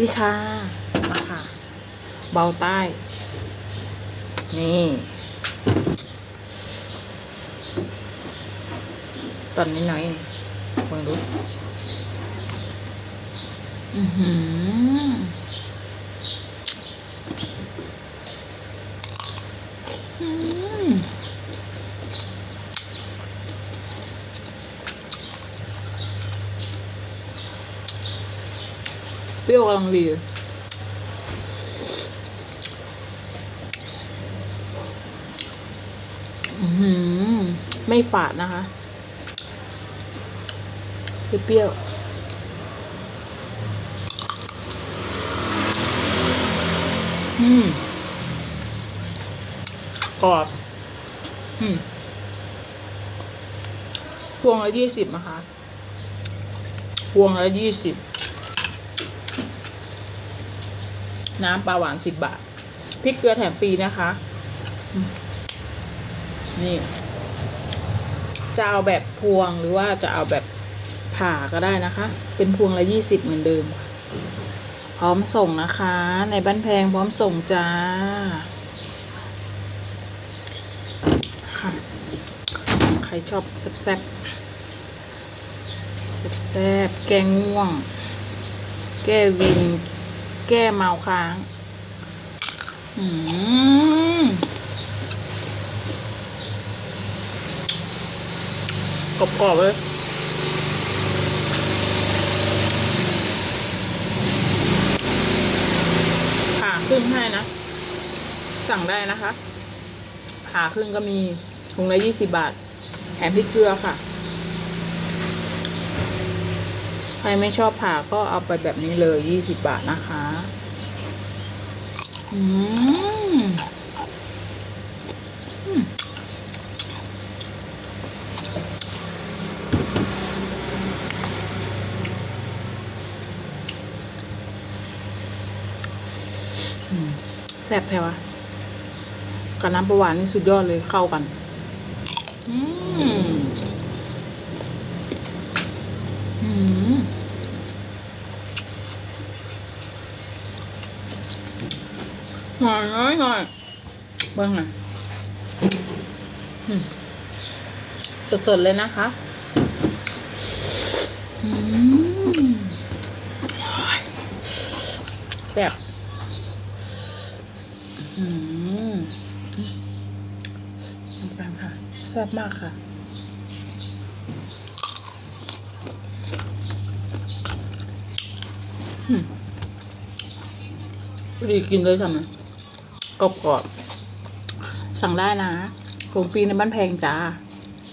ดีค่ะ มาค่ะ เบาใต้ นี่ ตอนนี้น้อยนี่เบิ่งดู อือหืออื เปรี้ยวกำลังดีเลยอื้อหือไม่ฝาดนะคะ เปรี้ยวๆอืมกรอบ อืมพวงละยี่สิบนะคะ พวงละยี่สิบ น้ำปลาหวานสิบบาทพริกเกลือแถมฟรีนะคะ นี่จะเอาแบบพวงหรือว่าจะเอาแบบผ่าก็ได้นะคะ เป็นพวงละยี่สิบเหมือนเดิมค่ะพร้อมส่งนะคะ ในบ้านแพงพร้อมส่งจ้าค่ะใครชอบแซ่บๆแซ่บแก้ง่วง แก้วิน แก้เมาค้างอืมกรอบๆเลยผ่าครึ่งให้นะ สั่งได้นะคะผ่าครึ่งก็มีถุงละยี่สิบบาท แถมพริกเกลือค่ะ ใครไม่ชอบผ่าก็เอาไปแบบนี้เลยยี่สิบบาทนะคะอืมอืมอืมแซ่บแท้วะกับน้ำประหวานนี่สุดยอดเลยเข้ากัน อืม อืม หน่ อยน้อยหอยเบิ้งหน่อยสดๆเลยนะคะแซ่บอืมน้ำตาลค่ะแซ่บมากค่ะดีกินเลยทำไม กรอบๆสั่งได้นะของฟรีในบ้านแพงจ้า